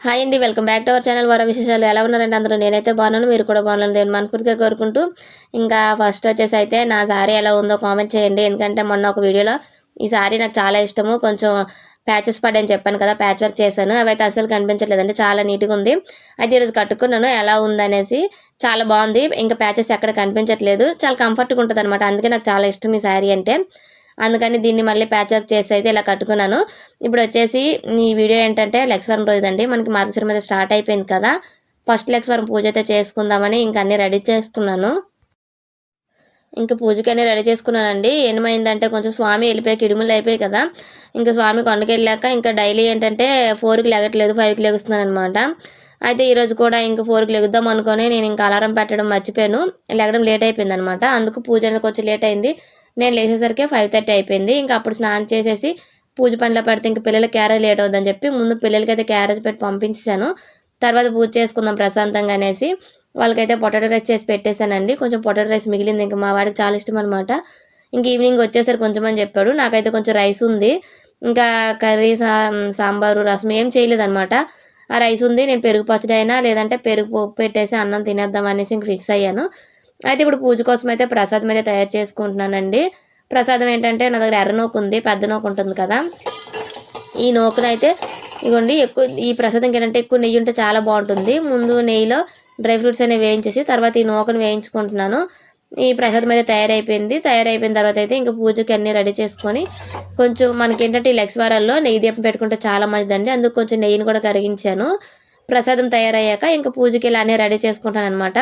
Hi అండి welcome back to our channel వార విశేషాలు ఎలా ఉన్నారండి అందరూ? నేనైతే బాగున్నాను మీరు కూడా బాగున్నాను నేను మనస్ఫూర్తిగా కోరుకుంటూ ఇంకా ఫస్ట్ వచ్చేసి అయితే నా శారీ ఎలా ఉందో కామెంట్ చేయండి. ఎందుకంటే మొన్న ఒక వీడియోలో ఈ శారీ నాకు చాలా ఇష్టము. కొంచెం ప్యాచెస్ పడని చెప్పాను కదా ప్యాచ్ వర్క్ చేశాను. అవైతే అసలు అసలు అంటే చాలా నీట్గా ఉంది. అయితే ఈరోజు కట్టుకున్నాను ఎలా ఉందనేసి చాలా బాగుంది. ఇంకా ప్యాచెస్ ఎక్కడ కనిపించట్లేదు. చాలా కంఫర్ట్గా ఉంటుంది అనమాట అందుకే నాకు చాలా ఇష్టం ఈ శారీ అంటే. అందుకని దీన్ని మళ్ళీ ప్యాచప్ చేసి అయితే ఇలా కట్టుకున్నాను. ఇప్పుడు వచ్చేసి ఈ వీడియో ఏంటంటే లెక్స్వరం రోజు అండి మనకి మార్గశిరం మీద స్టార్ట్ అయిపోయింది కదా. ఫస్ట్ లెక్స్వరం పూజ అయితే చేసుకుందామని ఇంక అన్నీ రెడీ చేసుకున్నాను ఇంకా పూజకి అన్నీ రెడీ చేసుకున్నానండి. ఏమైందంటే కొంచెం స్వామి వెళ్ళిపోయి కిడుములు అయిపోయాయి కదా. ఇంకా స్వామి కొండకి వెళ్ళాక ఇంకా డైలీ ఏంటంటే ఫోర్కి లెగట్లేదు ఫైవ్కి లెగుస్తున్నాను అనమాట అయితే ఈరోజు కూడా ఇంకా ఫోర్కి లెగుద్దాం అనుకొని నేను ఇంకా అలారం పెట్టడం మర్చిపోయాను. లెగడం లేట్ అయిపోయింది అనమాట అందుకు పూజ అనేది కొంచెం లేట్ అయింది. నేను లేచేసరికి ఫైవ్ థర్టీ అయిపోయింది. ఇంకా అప్పుడు స్నానం చేసేసి పూజ పనిలో పడితే ఇంకా పిల్లలకి క్యారేజ్ లేట్ అవుతుందని చెప్పి ముందు పిల్లలకి అయితే క్యారేజ్ పెట్టి పంపించాను తర్వాత పూజ చేసుకుందాం ప్రశాంతంగా అనేసి వాళ్ళకైతే పొటాటో రైస్ చేసి పెట్టేశానండి. కొంచెం పొటాటో రైస్ మిగిలింది. ఇంకా మా వాడికి చాలా ఇష్టం అనమాట ఇంక ఈవినింగ్ వచ్చేసరికి కొంచెం అని చెప్పాడు. నాకైతే కొంచెం రైస్ ఉంది. ఇంకా కర్రీ సా సాంబారు రసం ఏం చేయలేదన్నమాట. ఆ రైస్ ఉంది. నేను పెరుగు పచ్చడి అయినా లేదంటే పెరుగు పప్పు పెట్టేసి అన్నం తినేద్దాం అనేసి ఇంక ఫిక్స్ అయ్యాను. అయితే ఇప్పుడు పూజ కోసం అయితే ప్రసాదం అయితే తయారు చేసుకుంటున్నానండి. ప్రసాదం ఏంటంటే నా దగ్గర ఎర్ర నోకు ఉంది పెద్ద నోకు ఉంటుంది కదా. ఈ నోకునైతే ఇగోండి ఎక్కువ ఈ ప్రసాదం ఏంటంటే ఎక్కువ నెయ్యి ఉంటే చాలా బాగుంటుంది. ముందు నెయ్యిలో డ్రై ఫ్రూట్స్ అనేవి వేయించేసి తర్వాత ఈ నూకను వేయించుకుంటున్నాను. ఈ ప్రసాదం అయితే తయారైపోయింది. తయారైపోయిన తర్వాత అయితే ఇంకా పూజకి అన్నీ రెడీ చేసుకొని కొంచెం మనకి ఏంటంటే ఈ లక్స్ వారాల్లో నెయ్యి దీపం పెట్టుకుంటే చాలా మంచిదండి. అందుకు కొంచెం నెయ్యిని కూడా కరిగించాను. ప్రసాదం తయారయ్యాక ఇంకా పూజకి ఇలా అన్నీ రెడీ చేసుకుంటాను అనమాట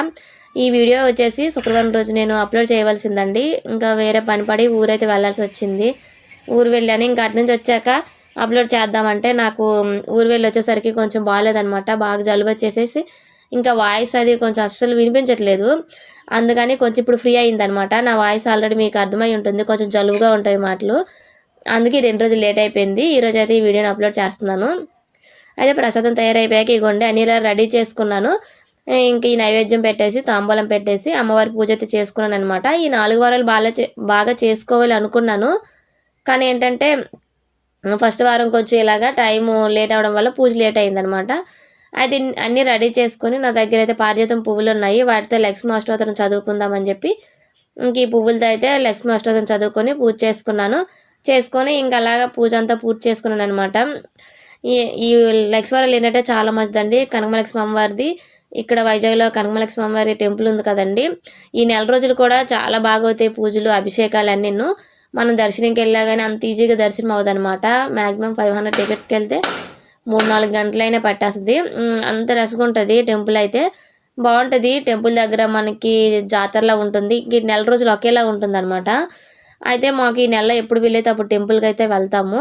ఈ వీడియో వచ్చేసి శుక్రవారం రోజు నేను అప్లోడ్ చేయవలసిందండి. ఇంకా వేరే పని పడి ఊరైతే వెళ్ళాల్సి వచ్చింది. ఊరు వెళ్ళాను. ఇంకా అటు నుంచి వచ్చాక అప్లోడ్ చేద్దామంటే నాకు ఊరు వెళ్ళి వచ్చేసరికి కొంచెం బాగాలేదనమాట బాగా జలుబు వచ్చేసేసి ఇంకా వాయిస్ అది కొంచెం అస్సలు వినిపించట్లేదు. అందుకని కొంచెం ఇప్పుడు ఫ్రీ అయిందనమాట నా వాయిస్ ఆల్రెడీ మీకు అర్థమై ఉంటుంది. కొంచెం జలుబుగా ఉంటాయి మాటలు. అందుకే రెండు రోజులు లేట్ అయిపోయింది. ఈరోజు అయితే ఈ వీడియోని అప్లోడ్ చేస్తున్నాను. అయితే ప్రసాదం తయారైపోయాక ఇగోండి. అన్ని ఇలా రెడీ చేసుకున్నాను. ఇంక ఈ నైవేద్యం పెట్టేసి తాంబూలం పెట్టేసి అమ్మవారి పూజ అయితే చేసుకున్నాను అనమాట ఈ నాలుగు వారాలు బాగా బాగా చేసుకోవాలి అనుకున్నాను. కానీ ఏంటంటే ఫస్ట్ వారం కొంచెం ఇలాగా టైము లేట్ అవ్వడం వల్ల పూజ లేట్ అయిందనమాట అయితే అన్నీ రెడీ చేసుకొని నా దగ్గర అయితే పారిజాతం పువ్వులు ఉన్నాయి. వాటితో లక్ష్మీ అష్టోత్తరం చదువుకుందామని చెప్పి ఇంక ఈ పువ్వులతో అయితే లక్ష్మీ అష్టోత్తరం చదువుకొని పూజ చేసుకున్నాను. చేసుకొని ఇంకా అలాగా పూజ అంతా పూర్తి చేసుకున్నాను అనమాట ఈ ఈ లక్ష్మీవారాలు ఏంటంటే చాలా మంచిదండి. కనకమలక్ష్మి అమ్మవారిది. ఇక్కడ వైజాగ్లో కనకమలక్ష్మి అమ్మవారి టెంపుల్ ఉంది కదండి. ఈ నెల రోజులు కూడా చాలా బాగా అవుతాయి పూజలు అభిషేకాలు అన్నీ మనం దర్శనంకి వెళ్ళా కానీ అంత ఈజీగా దర్శనం అవ్వదనమాట మ్యాక్సిమం ఫైవ్ హండ్రెడ్ టికెట్స్కి వెళ్తే మూడు నాలుగు గంటలైనా పట్టేస్తుంది. అంత రష్గా ఉంటుంది టెంపుల్ అయితే. బాగుంటుంది. టెంపుల్ దగ్గర మనకి జాతరలా ఉంటుంది. ఈ నెల రోజులు ఒకేలా ఉంటుంది అనమాట అయితే మాకు ఈ నెల ఎప్పుడు వీలైతే అప్పుడు టెంపుల్కి అయితే వెళ్తాము.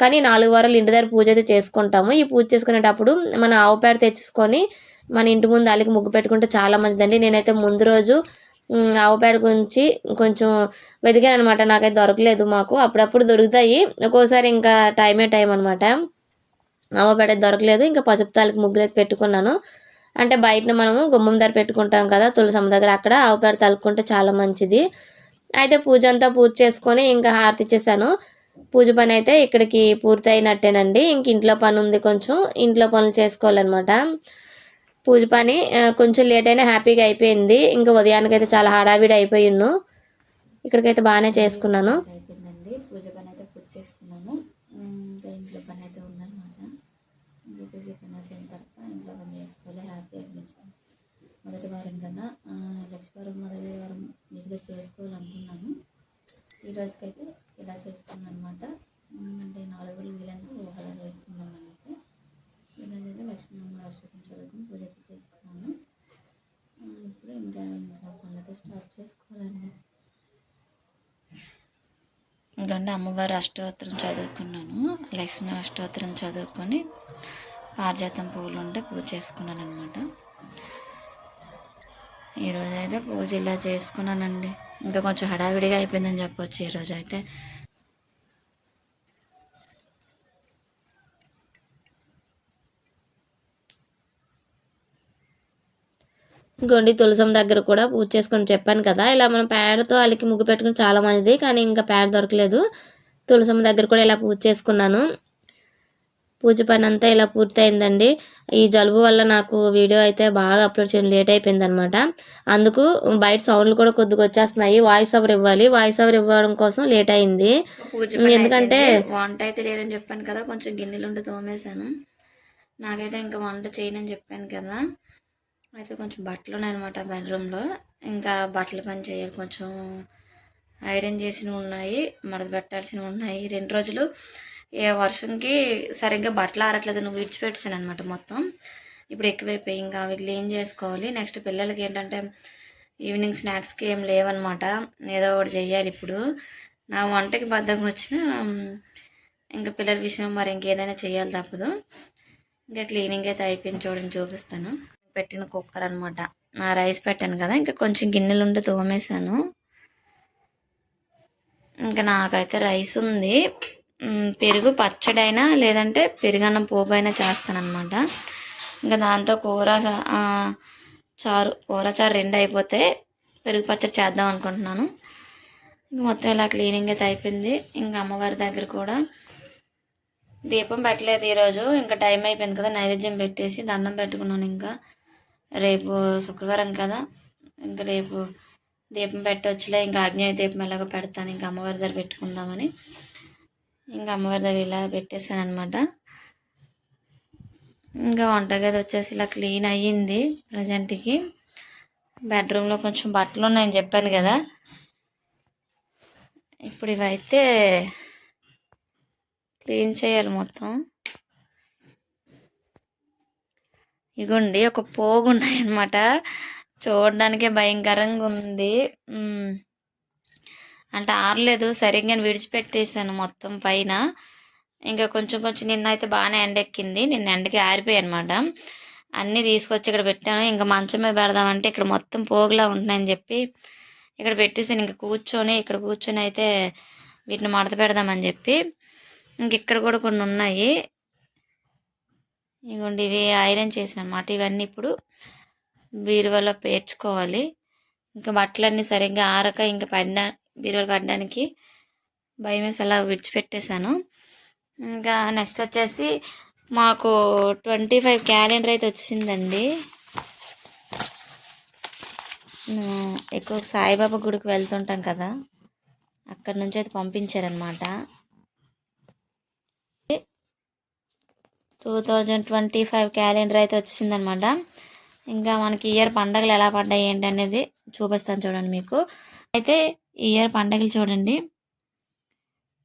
కానీ నాలుగు వారాలు ఇంటి దగ్గర పూజ అయితే చేసుకుంటాము. ఈ పూజ చేసుకునేటప్పుడు మన ఆవు పేడ తెచ్చుకొని మన ఇంటి ముందు అలికి ముగ్గు పెట్టుకుంటే చాలా మంచిదండి. నేనైతే ముందు రోజు ఆవు పేడ గురించి కొంచెం వెతికాను అనమాట నాకైతే దొరకలేదు మాకు. అప్పుడప్పుడు దొరుకుతాయి. ఒక్కోసారి ఇంకా టైమే టైం అనమాట ఆవు పేడ దొరకలేదు. ఇంకా పసుపు తాలికి ముగ్గులు అయితే పెట్టుకున్నాను. అంటే బయట మనము గుమ్మం దగ్గర పెట్టుకుంటాం కదా తులసమ్మ దగ్గర. అక్కడ ఆవుపేడ తలుకుంటే తలుపుకుంటే చాలా మంచిది. అయితే పూజ అంతా పూర్తి చేసుకొని ఇంకా హారతి ఇచ్చేసాను. పూజ పని అయితే ఇక్కడికి పూర్తి అయినట్టేనండి ఇంక ఇంట్లో పని ఉంది కొంచెం. ఇంట్లో పనులు చేసుకోవాలన్నమాట. పూజ పని కొంచెం లేట్ అయినా హ్యాపీగా అయిపోయింది. ఇంకా ఉదయానికి అయితే చాలా హడావిడి అయిపోయిన్ను ఇక్కడికైతే బాగానే చేసుకున్నాను. అయిపోయిందండి. పూజ పని అయితే పూజ చేసుకున్నాను. ఇంకా ఇంట్లో పని అయితే ఉందన్నమాట. ఇంకా ఇక్కడికి పని అయిపోయిన తర్వాత ఇంట్లో పని చేసుకోవాలి. హ్యాపీ అనిపించింది మొదటి వారం కదా. లక్ష్మీ వారం మొదటి వారం నీట్గా చేసుకోవాలనుకున్నాను. ఈ రోజుకైతే ఇలా చేసుకున్నాను అనమాట అంటే నాలుగు రోజులు వీలైనంత ఒకలా చేసుకుందాం అనేసి ఈరోజు అయితే లక్ష్మీ అమ్మ అష్టకం చదువుకుని పూజ అయితే చేసుకున్నాను ఇప్పుడు ఇంకా ఇంట్లో పనులు అయితే స్టార్ట్ చేసుకోవాలండి ఇంకంటే అమ్మవారి అష్టోత్తరం చదువుకున్నాను. లక్ష్మీ అష్టోత్తరం చదువుకొని పారిజాతం పువ్వులు ఉంటే పూజ చేసుకున్నాను అనమాట ఈరోజు అయితే పూజ ఇలా చేసుకున్నానండి. ఇంకా కొంచెం హడావిడిగా అయిపోయిందని చెప్పొచ్చు ఈరోజు అయితే గొండి తులసం దగ్గర కూడా పూజ చేసుకొని చెప్పాను కదా. ఇలా మనం పేడతో వాళ్ళకి ముగ్గు పెట్టుకుని చాలా మంచిది కానీ ఇంకా పేడ దొరకలేదు. తులసమ్మ దగ్గర కూడా ఇలా పూజ చేసుకున్నాను. పూజ పని అంతా ఇలా పూర్తయిందండి. ఈ జలుబు వల్ల నాకు వీడియో అయితే బాగా అప్లోడ్ చేయడం లేట్ అయిపోయింది అనమాట అందుకు బయట సౌండ్లు కూడా కొద్దిగా వచ్చేస్తున్నాయి. వాయిస్ ఓవర్ ఇవ్వాలి. వాయిస్ ఓవర్ ఇవ్వడం కోసం లేట్ అయింది. ఎందుకంటే వంట అయితే లేదని చెప్పాను కదా. కొంచెం గిన్నెలు ఉండి తోమేశాను. నాకైతే ఇంకా వంట చేయనని చెప్పాను కదా. అయితే కొంచెం బట్టలు ఉన్నాయన్నమాట బెడ్రూమ్లో. ఇంకా బట్టల పని చేయాలి. కొంచెం ఐరన్ చేసినవి ఉన్నాయి మడత పెట్టాల్సినవి ఉన్నాయి. రెండు రోజులు ఏ వర్షంకి సరిగ్గా బట్టలు ఆరట్లేదు. నువ్వు విడిచిపెట్టాను అనమాట మొత్తం. ఇప్పుడు ఎక్కువైపోయి ఇంకా అవి క్లీన్ చేసుకోవాలి. నెక్స్ట్ పిల్లలకి ఏంటంటే ఈవినింగ్ స్నాక్స్కి ఏం లేవన్నమాట. ఏదో ఒకటి చేయాలి ఇప్పుడు. నా వంటకి బద్దకం వచ్చిన ఇంకా పిల్లల విషయం మరి ఇంకేదైనా చేయాలి తప్పదు. ఇంకా క్లీనింగ్ అయితే అయిపోయింది చూడండి చూపిస్తాను. పెట్టిన కుక్కర్ అనమాట నా రైస్ పెట్టాను కదా ఇంకా కొంచెం గిన్నెలు ఉండి తోమేశాను. ఇంకా నాకైతే రైస్ ఉంది. పెరుగు పచ్చడైనా లేదంటే పెరుగన్నం పోపు అయినా చేస్తానమాట ఇంకా దాంతో కూర చా- చారు కూర చారు రెండు అయిపోతే పెరుగు పచ్చడి చేద్దాం అనుకుంటున్నాను. మొత్తం ఇలా క్లీనింగ్ అయితే అయిపోయింది. ఇంకా అమ్మవారి దగ్గర కూడా దీపం పెట్టలేదు ఈరోజు. ఇంకా టైం అయిపోయింది కదా నైవేద్యం పెట్టేసి దండం పెట్టుకున్నాను ఇంకా. రేపు శుక్రవారం కదా. ఇంకా రేపు దీపం పెట్టవచ్చులే ఇంకా ఆగ్నేయ దీపం ఎలాగో పెడతాను. ఇంకా అమ్మవారి దగ్గర పెట్టుకుందామని. ఇంకా అమ్మవారి దగ్గర ఇలా పెట్టేశాను అనమాట ఇంకా వంటగది వచ్చేసి ఇలా క్లీన్ అయ్యింది ప్రజెంట్కి. బెడ్రూమ్లో కొంచెం బట్టలు ఉన్నాయని చెప్పాను కదా. ఇప్పుడు ఇవైతే క్లీన్ చేయాలి మొత్తం. ఇగోండి ఒక పోగు ఉన్నాయన్నమాట చూడడానికే భయంకరంగా ఉంది. అంటే ఆరలేదు సరిగ్గా విడిచిపెట్టేసాను మొత్తం పైన. ఇంకా కొంచెం కొంచెం నిన్న అయితే బాగానే ఎండెక్కింది నిన్న ఎండకి ఆరిపోయాయి అనమాట అన్నీ తీసుకొచ్చి ఇక్కడ పెట్టాను. ఇంకా మంచం మీద పెడదామంటే ఇక్కడ మొత్తం పోగులా ఉంటున్నాయని చెప్పి ఇక్కడ పెట్టేసాను. ఇంకా కూర్చొని ఇక్కడ కూర్చొని అయితే వీటిని మడత పెడదామని చెప్పి. ఇంక ఇక్కడ కూడా కొన్ని ఉన్నాయి. ఇగోండి ఇవి ఐరన్ చేసిన అన్నమాట ఇవన్నీ ఇప్పుడు బీరువాలో పేర్చుకోవాలి. ఇంకా బట్టలన్నీ సరిగ్గా ఆరక ఇంకా పడిన బీరువాలు పడడానికి భయం వేసి అలా విడిచిపెట్టేశాను. ఇంకా నెక్స్ట్ వచ్చేసి మాకు ట్వంటీ ఫైవ్ క్యాలెండర్ అయితే వచ్చిందండి. ఎక్కువ సాయిబాబా గుడికి వెళ్తుంటాం కదా అక్కడ నుంచి అయితే పంపించారనమాట two thousand twenty five calendar అయితే వచ్చిందనమాట ఇంకా మనకి ఇయర్ పండగలు ఎలా పడ్డాయి ఏంటి అనేది చూపిస్తాను చూడండి మీకు. అయితే ఇయర్ పండగలు చూడండి.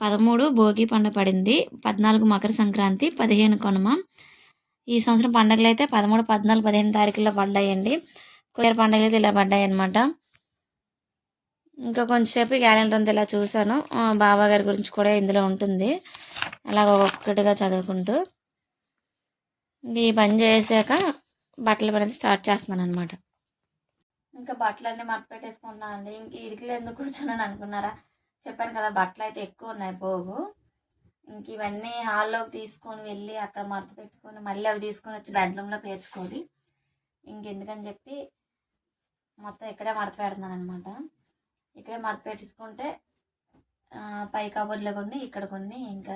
పదమూడు భోగి పండుగ పడింది పద్నాలుగు మకర సంక్రాంతి పదిహేను కనుమ. ఈ సంవత్సరం పండుగలు అయితే పదమూడు పద్నాలుగు పదిహేను తారీఖుల్లో పడ్డాయండి. ఇయర్ పండగలు అయితే ఇలా పడ్డాయి అనమాట ఇంకా కొంచెంసేపు క్యాలెండర్ అంతా ఇలా చూశాను. ఆ, బాబా గారి గురించి కూడా ఇందులో ఉంటుంది. అలాగ ఒక్కొక్కటిగా చదువుకుంటూ. ఇది పని చేసాక బట్టలు పని స్టార్ట్ చేస్తున్నాను అనమాట ఇంకా బట్టలు అన్నీ మడత పెట్టేసుకుంటున్నాను అండి. ఇంక ఇరికిలో ఎందుకు కూర్చున్నాను అనుకున్నారా? చెప్పాను కదా బట్టలు అయితే ఎక్కువ ఉన్నాయి పోగు. ఇంక ఇవన్నీ హాల్లోకి తీసుకొని వెళ్ళి అక్కడ మడత పెట్టుకొని మళ్ళీ అవి తీసుకొని వచ్చి బెడ్రూమ్లో పేర్చుకోవాలి. ఇంకెందుకని చెప్పి మొత్తం ఇక్కడే మడత పెడుతున్నాను అనమాట ఇక్కడే మడత పెట్టించుకుంటే పై కబోర్డ్లో కొన్ని ఇక్కడ కొన్ని ఇంకా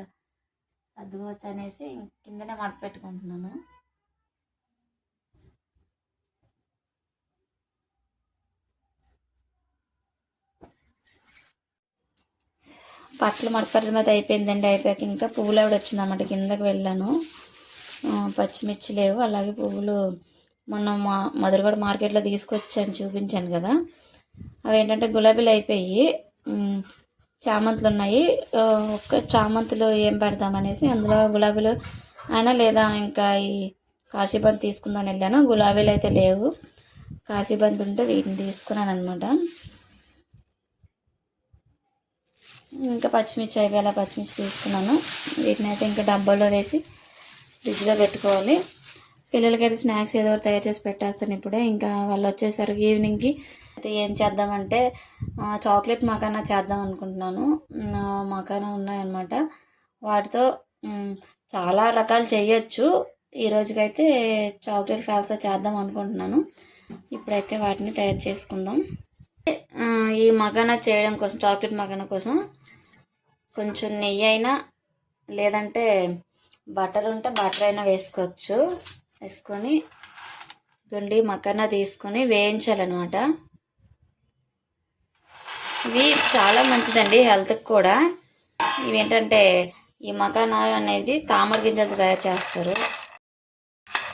సర్దుకోవచ్చు అనేసి కిందనే మడత పెట్టుకుంటున్నాను బట్టలు మీద అయిపోయిందండి. అయిపోయాక ఇంకా పువ్వులు ఆవిడ వచ్చిందన్నమాట కిందకి వెళ్ళాను. పచ్చిమిర్చి లేవు. అలాగే పువ్వులు మొన్న మా మధురగడ మార్కెట్లో తీసుకొచ్చాను చూపించాను కదా. అవి ఏంటంటే గులాబీలు అయిపోయి చామంతులు ఉన్నాయి ఒక్క చామంతులు ఏం పెడదామనేసి అందులో గులాబీలు అయినా లేదా ఇంకా ఈ కాశీబంతి తీసుకుందాని వెళ్ళాను. గులాబీలు అయితే లేవు. కాశీబంతి ఉంటే వీటిని తీసుకున్నాను అనమాట ఇంకా పచ్చిమిర్చి అయిపోయేలా పచ్చిమిర్చి తీసుకున్నాను. వీటిని అయితే ఇంకా డబ్బాలో వేసి ఫ్రిడ్జ్లో పెట్టుకోవాలి. పిల్లలకైతే స్నాక్స్ ఏదో తయారు చేసి పెట్టేస్తాను ఇప్పుడే. ఇంకా వాళ్ళు వచ్చేసరికి ఈవినింగ్కి అయితే ఏం చేద్దామంటే చాక్లెట్ మకానా చేద్దాం అనుకుంటున్నాను. మకానా ఉన్నాయన్నమాట. వాటితో చాలా రకాలు చేయొచ్చు. ఈ రోజుకైతే చాక్లెట్ ఫ్లేవర్తో చేద్దాం అనుకుంటున్నాను. ఇప్పుడైతే వాటిని తయారు చేసుకుందాం. ఈ మకానా చేయడం కోసం చాక్లెట్ మకానా కోసం కొంచెం నెయ్యి అయినా లేదంటే బటర్ ఉంటే బటర్ అయినా వేసుకోవచ్చు. వేసుకొని గుండి మక్కన తీసుకొని వేయించాలన్నమాట. ఇవి చాలా మంచిదండి హెల్త్కి కూడా. ఇవేంటంటే ఈ మకానా అనేది తామర గింజలు తయారు చేస్తారు.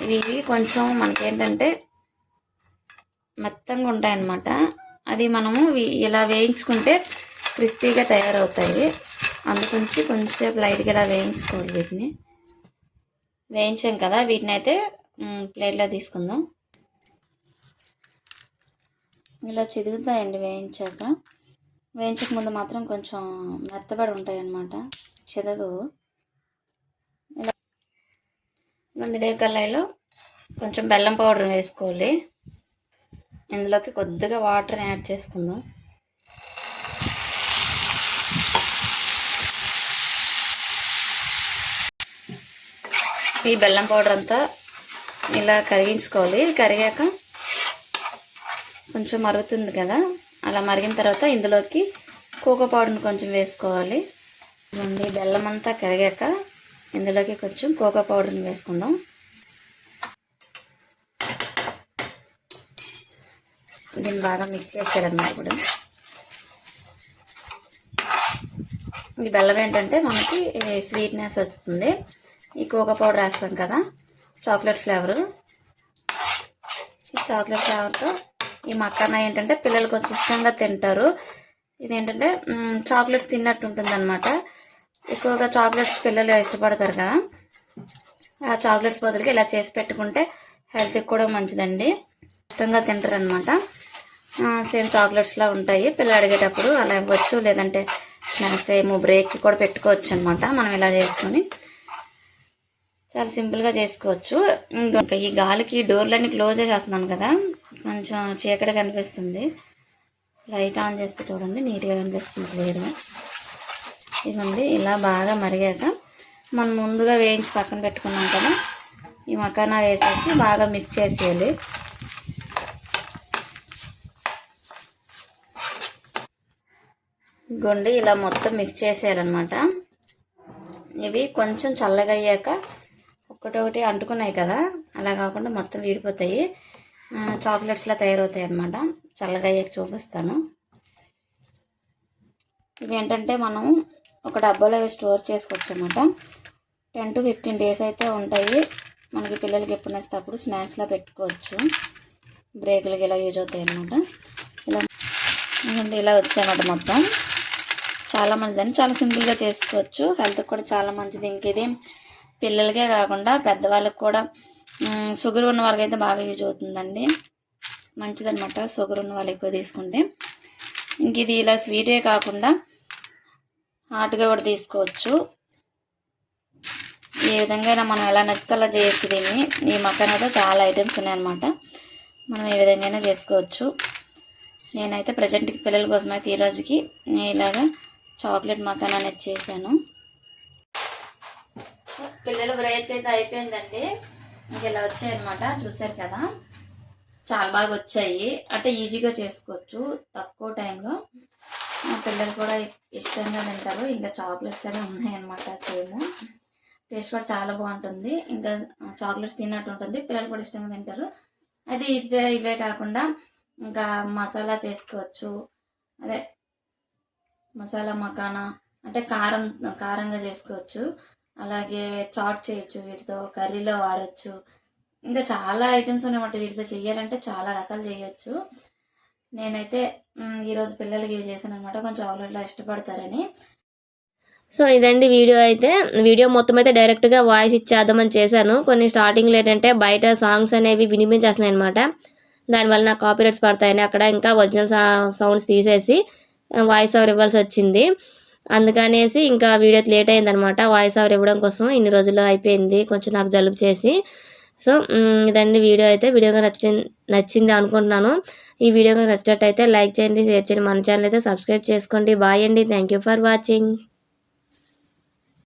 ఇవి కొంచెం మనకేంటంటే మెత్తంగా ఉంటాయన్నమాట. అది మనము ఇలా వేయించుకుంటే క్రిస్పీగా తయారవుతాయి. అందుకుంచి కొంచెం లైట్గా ఇలా వేయించుకోవాలి వీటిని. వేయించాం కదా వీటిని అయితే ప్లేట్లో తీసుకుందాం. ఇలా చిదుగుతాయండి వేయించాక. వేయించక ముందు మాత్రం కొంచెం మెత్తబడి ఉంటాయి అన్నమాట చెదగవు ఇలా ఇదే కళాయిలో కొంచెం బెల్లం పౌడర్ వేసుకోవాలి. ఇందులోకి కొద్దిగా వాటర్ యాడ్ చేసుకుందాం. ఈ బెల్లం పౌడర్ అంతా ఇలా కరిగించుకోవాలి. కరిగాక కొంచెం మరుగుతుంది కదా. అలా మరిగిన తర్వాత ఇందులోకి కోకో పౌడర్ని కొంచెం వేసుకోవాలి. ఇదిగోండి బెల్లం అంతా కరిగాక ఇందులోకి కొంచెం కోకో పౌడర్ని వేసుకుందాం. దీన్ని బాగా మిక్స్ చేసేదన్నమాట ఇప్పుడు. ఈ బెల్లం ఏంటంటే మనకి స్వీట్నెస్ వస్తుంది. ఈ కోకా పౌడర్ వేస్తాం కదా చాక్లెట్ ఫ్లేవరు. ఈ చాక్లెట్ ఫ్లేవర్తో ఈ మక్కన ఏంటంటే పిల్లలు కొంచెం ఇష్టంగా తింటారు. ఇదేంటంటే ఏంటంటే చాక్లెట్స్ తిన్నట్టు ఉంటుంది అనమాట ఎక్కువగా చాక్లెట్స్ పిల్లలు ఇష్టపడతారు కదా ఆ చాక్లెట్స్ బదులుగా ఇలా చేసి పెట్టుకుంటే హెల్త్కి కూడా మంచిదండి. ఇష్టంగా తింటారు అనమాట సేమ్ చాక్లెట్స్లా ఉంటాయి. పిల్లలు అడిగేటప్పుడు అలా ఇవ్వచ్చు లేదంటే స్నాక్స్ టైము బ్రేక్కి కూడా పెట్టుకోవచ్చు అనమాట మనం ఇలా చేసుకొని చాలా సింపుల్గా చేసుకోవచ్చు. ఇంకా ఈ గాలికి డోర్లన్నీ క్లోజ్ చేసేస్తున్నాను కదా. కొంచెం చీకటి కనిపిస్తుంది. లైట్ ఆన్ చేస్తే చూడండి నీట్గా కనిపిస్తుంది క్లియర్గా ఇదండి ఇలా బాగా మరిగాక మనం ముందుగా వేయించి పక్కన పెట్టుకున్నాం కదా. ఈ మకానా వేసేసి బాగా మిక్స్ చేసేయాలి. గుండి ఇలా మొత్తం మిక్స్ చేసేయాలన్నమాట. ఇవి కొంచెం చల్లగా ఒకటి ఒకటి అంటుకున్నాయి కదా. అలా కాకుండా మొత్తం విడిపోతాయి. చాక్లెట్స్లా తయారవుతాయి అన్నమాట. చల్లగా అయ్యాక చూపిస్తాను. ఇవి ఏంటంటే మనం ఒక డబ్బాలో అవి స్టోర్ చేసుకోవచ్చు అనమాట టెన్ టు ఫిఫ్టీన్ డేస్ అయితే ఉంటాయి. మనకి పిల్లలకి ఎప్పుడు వస్తే అప్పుడు స్నాక్స్లా పెట్టుకోవచ్చు. బ్రేకులకి ఇలా యూజ్ అవుతాయి అనమాట ఇలా ఇలా వచ్చాయన్నమాట మొత్తం. చాలా మంచిదని చాలా సింపుల్గా చేసుకోవచ్చు. హెల్త్కి కూడా చాలా మంచిది. ఇంకేదేం పిల్లలకే కాకుండా పెద్దవాళ్ళకి కూడా షుగర్ ఉన్న వాళ్ళకైతే బాగా యూజ్ అవుతుందండి. మంచిదనమాట షుగర్ ఉన్న వాళ్ళు ఎక్కువ తీసుకుంటే. ఇంక ఇది ఇలా స్వీటే కాకుండా హాట్గా కూడా తీసుకోవచ్చు. ఏ విధంగా మనం ఎలా నచ్చితే అలా చేయొచ్చు దీన్ని ఈ మక్కనతో చాలా ఐటమ్స్ ఉన్నాయన్నమాట. మనం ఏ విధంగా చేసుకోవచ్చు. నేనైతే ప్రజెంట్కి పిల్లల కోసం అయితే ఈ రోజుకి నేను ఇలాగా చాక్లెట్ మకాన్ అనేది చేశాను. పిల్లల బ్రేక్ అయితే అయిపోయిందండి. ఇంక ఇలా వచ్చాయన్నమాట చూసారు కదా. చాలా బాగా వచ్చాయి. అంటే ఈజీగా చేసుకోవచ్చు. తక్కువ టైంలో మా పిల్లలు కూడా ఇష్టంగా తింటారు. ఇంకా చాక్లెట్స్ అనే ఉన్నాయన్నమాట సేమ్. టేస్ట్ కూడా చాలా బాగుంటుంది. ఇంకా చాక్లెట్స్ తిన్నట్టు ఉంటుంది. పిల్లలు కూడా ఇష్టంగా తింటారు. అయితే ఇదే ఇవే కాకుండా ఇంకా మసాలా చేసుకోవచ్చు. అదే మసాలా మకానా అంటే కారం కారంగా చేసుకోవచ్చు. అలాగే చాట్ చేయొచ్చు వీటితో కర్రీలో వాడచ్చు. ఇంకా చాలా ఐటమ్స్ ఉన్నాయన్నమాట వీటితో చేయాలంటే చాలా రకాలు చేయొచ్చు. నేనైతే ఈరోజు పిల్లలకి ఇవి చేశాను అనమాట కొంచెం అవులట్లా ఇష్టపడతారని. సో ఇదండి వీడియో అయితే. వీడియో మొత్తం అయితే డైరెక్ట్గా వాయిస్ ఇచ్చేద్దామని చేశాను. కొన్ని స్టార్టింగ్లో ఏంటంటే బయట సాంగ్స్ అనేవి వినిపించేస్తున్నాయి అనమాట దానివల్ల నాకు కాపీరైట్స్ పడతాయని అక్కడ ఇంకా ఒరిజినల్ సౌండ్స్ తీసేసి వాయిస్ ఓవర్ ఇవ్వాల్సి వచ్చింది. అందుకనేసి ఇంకా వీడియో లేట్ అయిందనమాట. వాయిస్ ఓవర్ ఇవ్వడం కోసం ఇన్ని రోజులు అయిపోయింది. కొంచెం నాకు జలుబు చేసి. సో ఇదండి వీడియో అయితే. వీడియోగా నచ్చి నచ్చింది అనుకుంటున్నాను. ఈ వీడియోగా నచ్చినట్టయితే లైక్ చేయండి షేర్ చేయండి. మన ఛానల్ అయితే సబ్స్క్రైబ్ చేసుకోండి. బాయ్ అండి. Thank you for watching